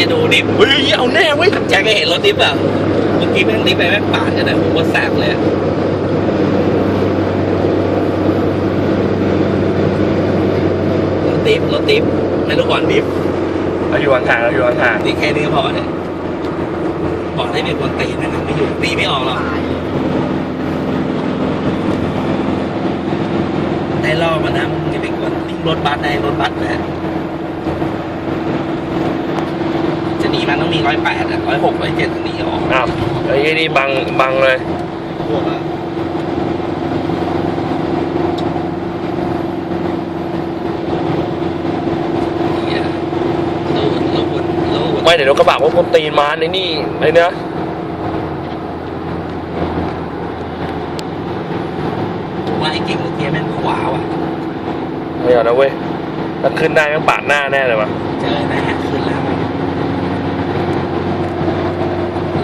ฮียดูดิฟเฮ้ยเอาแน่เว้ยแจ็คก็เห็นรถดิฟอะเมื่อกี้แม่งดิฟไปแม่งปาดกันนะผมก็แสบเลยอะรถดิฟรถดิฟไม่รู้ก่อนดิฟเราอยู่ห่างๆเราอยู่ห่างนี่แค่นี้ก็พอเนี่ยบอกได้เป็นคนตีนะครับไม่อยู่ตีไม่ออกหรอกได้ล่อมานะมึงจะเป็นคนวิ่งรถบัสได้รถบัสนะจะ หนีมันต้องมีร้อยแปดอะร้อยหกร้อยเจ็ดหนีออกๆอ้าวไอ้นี่บังบังเลยพวกอะเหี้ยรูดรูดรูดไม่เดี๋ยวรถกระบะพวกคนตีนมาในนี่ไอ้เนี้ยว่าไอ้เก่งเมื่อกี้แม่งขวาว่ะไม่เอานะเว้ยถ้าขึ้นได้แม่งปาดหน้าแน่เลยวะเจอแน่ขึ้นแล้ว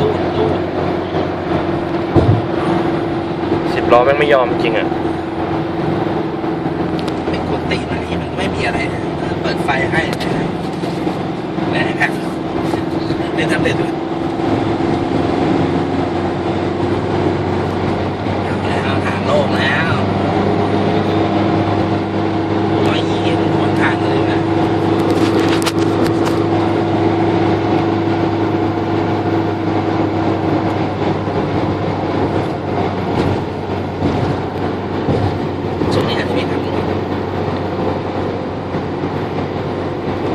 รูดรูด สิบ ล้อแม่งไม่ยอมจริงอะ เป็นคนตีไหนมันไม่มีอะไรนะเปิดไฟให้นะครับเล่นทำเล่นด้วยเอาแล้วทางโล่งแล้วร้อยยี่สิบหนทางเลยนะ ช่วงนี้อาจจะมีทางลง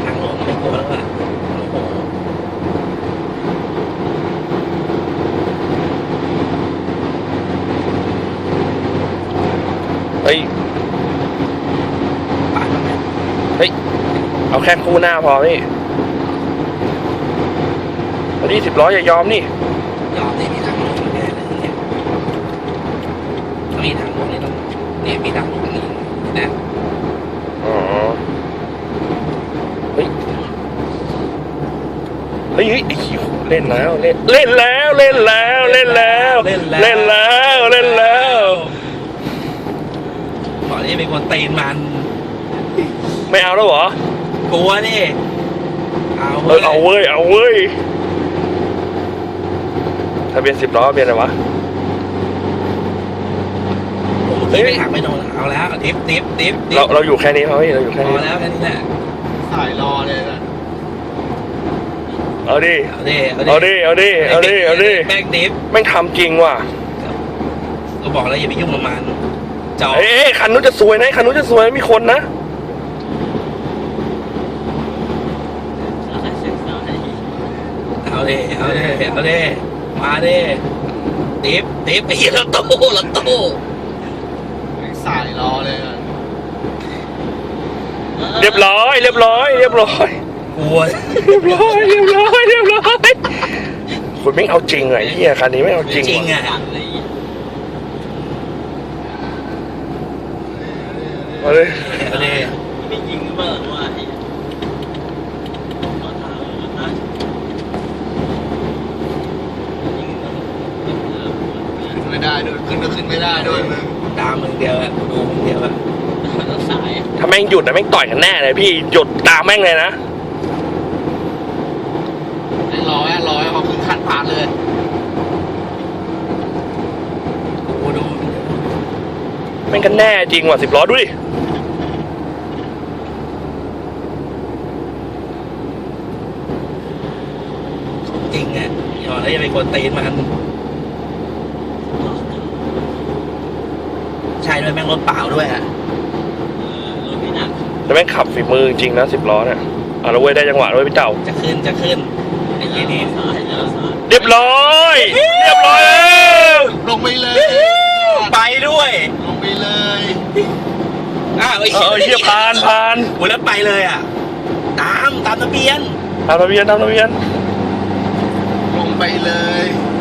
ทางลงไม่กลัวแล้วอะโอ้โห เฮ้ยปาดมาไหมเอาแค่คู่หน้าพอพี่วันนี้สิบล้ออย่ายอมนี่ยอมนี่มีทางลงแน่เลยเนี่ยถ้ามีทางลงนี่ต้องเนี่ยมีทางลงนี่นะอ๋อเฮ้ยเฮ้ยเฮ้ยไอ้ขี้ยเล่นแล้วเล่นเล่นแล้วเล่นแล้วเล่นแล้วเล่นแล้ว เล่นแล้ว บอก นี่เป็นคนตีนมันไม่เอาแล้วเหรอ กลัวนี่ เอาเออเอาเว้ย เอาเว้ยทะเบียนสิบล้อทะเบียนอะไรวะเฮ้ยไม่หักไม่โดนเอาแล้วดิฟดิฟดิฟดิเราฟเราอยู่แค่นี้พอพี่เราอยู่พแค่อนี้แล้วแค่นี้แหละสายรอเลยนะเอาดิ เอาดิเอาดิ เอาดิ เอาดิ เอาดิ แบกดิฟแม่งทำจริงว่ะ ก็บอกแล้วอย่าไปยุ่งกับมัน จอ เอ้ยคันนู้นจะสวยนะคันนู้นจะสวยมีคนนะ เอาดิเอาดิเอาดิมาดิดิฟดิฟไอ้เหี้ยรถตู้รถตู้สายรอเลยนะเรียบร้อย เรียบร้อย เรียบร้อย กลัวเรียบร้อยเรียบร้อยเรียบร้อยคุณไม่งเอาจริงเหรอไอ้เหี้ยคันนี้ไม่งเอาจริงจริงว่ะ อะ มาเลยเอาดิไม่ยิงเบิร์ว่าไอ้รถถังรถนะยิงมันขึ้นไม่ได้ด้วยขึ้นก็ขึ้นไม่ได้ด้วยมึงตามมึงเดียวอะดูมึงเดียวอะรถสายถ้าแม่งหยุดนะแม่งต่อยกันแน่เลยพี่หยุดตามแม่งเลยนะไอ้รอไอ้รอไอ้เขาขึ้นคันผ่านเลย กูดู แม่งกันแน่จริงว่ะสิบล้อดูดิจริงอะอย่าแล้วอย่าไปกดตีนมันใช่ด้วยแม่งรถเปล่าด้วยอะรถไม่หนักแต่แม่งขับฝีมือจริงนะสิบล้อเนี่ยอะแล้วเว้ยได้จังหวะด้วยพี่เจ้าจะขึ้นจะขึ้นไอ้ยี่นี่สายแล้วสายเรียบร้อย เรียบร้อยแล้ว ลงไปเลย ไปด้วย ลงไปเลย อ้าวไอ้เออเหี้ยผ่านผ่านโอ้ยแล้วไปเลยอะ ตามตามทะเบียนตามทะเบียนตามทะเบียนลงไปเลยโ